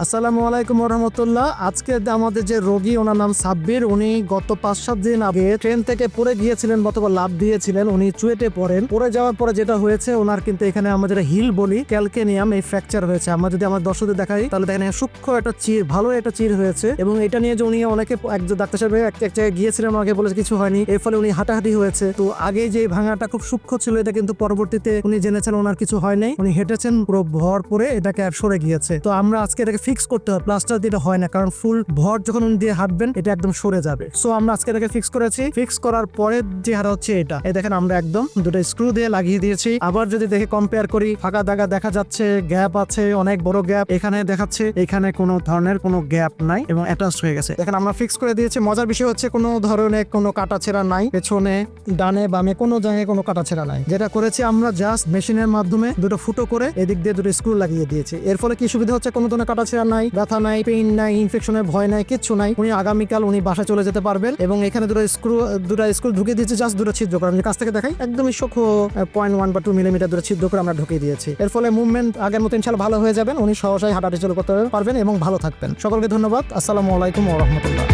আসসালামু আলাইকুম রহমতুল্লাহ আজকে আমাদের যে রোগী, ওনার নাম সাব্বির। উনি গত পাঁচ সাত দিন আগে ট্রেন থেকে পড়ে গিয়েছিলেন, অথবা লাভ দিয়েছিলেন। উনি চুয়েটে পড়েন। পড়ে যাওয়ার পরে যেটা হয়েছে, ওনার কিন্তু এখানে যেটা হিল বলি, ক্যালকেনিয়াম, এই ফ্র্যাকচার হয়েছে। আমরা যদি আমার দর্শকদের দেখাই, তাহলে দেখেন সূক্ষ্ম একটা চির, ভালো একটা চির হয়েছে। এবং এটা নিয়ে যে উনি অনেকে, একজন ডাক্তার সাহেব এক জায়গায় গিয়েছিলেন, ওনাকে বলেছে কিছু হয়নি। এর ফলে উনি হাঁটাহাঁটি হয়েছে। তো আগে যে ভাঙাটা খুব সূক্ষ্ম ছিল, এটা কিন্তু পরবর্তীতে উনি জেনেছেন, ওনার কিছু হয় নাই। উনি হেঁটেছেন পুরো ভর পরে এটাকে সরে গিয়েছে। তো আমরা আজকে এটাকে ফিক্স করতে হবে। প্লাস্টার দিয়ে হয় না, কারণ ফুল ভর যখন উনি দিয়ে হাঁটবেন, এটা একদম সরে যাবে। সো আমরা আজকে এটাকে ফিক্স করেছি। ফিক্স করার পরে যে হচ্ছে এটা। এই দেখেন, আমরা একদম দুটো স্ক্রু দিয়ে লাগিয়ে দিয়েছি। আবার যদি দেখে কম্পেয়ার করি, ফাঁকা দাগা দেখা যাচ্ছে গ্যাপ আছে, অনেক বড় গ্যাপ এখানে দেখাচ্ছে, এখানে কোনো ধরনের কোনো গ্যাপ নাই এবং অ্যাটাচ হয়ে গেছে। দেখেন, আমরা ফিক্স করে দিয়েছি। মজার বিষয় হচ্ছে, কোনো ধরনের কোনো কাটা ছেঁড়া নাই। পেছনে, ডানে, বামে, কোনো জায়গায় কোনো কাটা ছেঁড়া নাই। যেটা করেছি আমরা জাস্ট মেশিনের মাধ্যমে দুটো ফুটো করে এদিক দিয়ে দুটো স্ক্রু লাগিয়ে দিয়েছি। এর ফলে কি সুবিধা হচ্ছে? কোনো ধরনের কাটা ছেঁড়া নাই, ব্যথা নাই পেইন নাই ইনফেকশনের ভয় নাই, কিচ্ছু নাই। উনি আগামীকাল উনি বাসা চলে যেতে পারবেন এবং এখানে দুটো স্ক্রু দুটো স্ক্রু ঢুকিয়ে দিয়েছে জাস্ট দুটো ছিদ্র করে। আমি কাছ থেকে দেখাই, একদমই সূক্ষ্ম পয়েন্ট ওয়ান বা টু মিলিমিটার দুটো ছিদ্র করে আমরা ঢুকিয়ে দিয়েছি। এর ফলে মুভমেন্ট আগের মতো ইনশাল্লাহ ভালো হয়ে যাবেন। উনি সহসায় হাঁটাহাঁটি চলে করতে পারবেন এবং ভালো থাকবেন। সকলকে ধন্যবাদ। আসসালামু আলাইকুম ও রাহমাতুল্লাহ।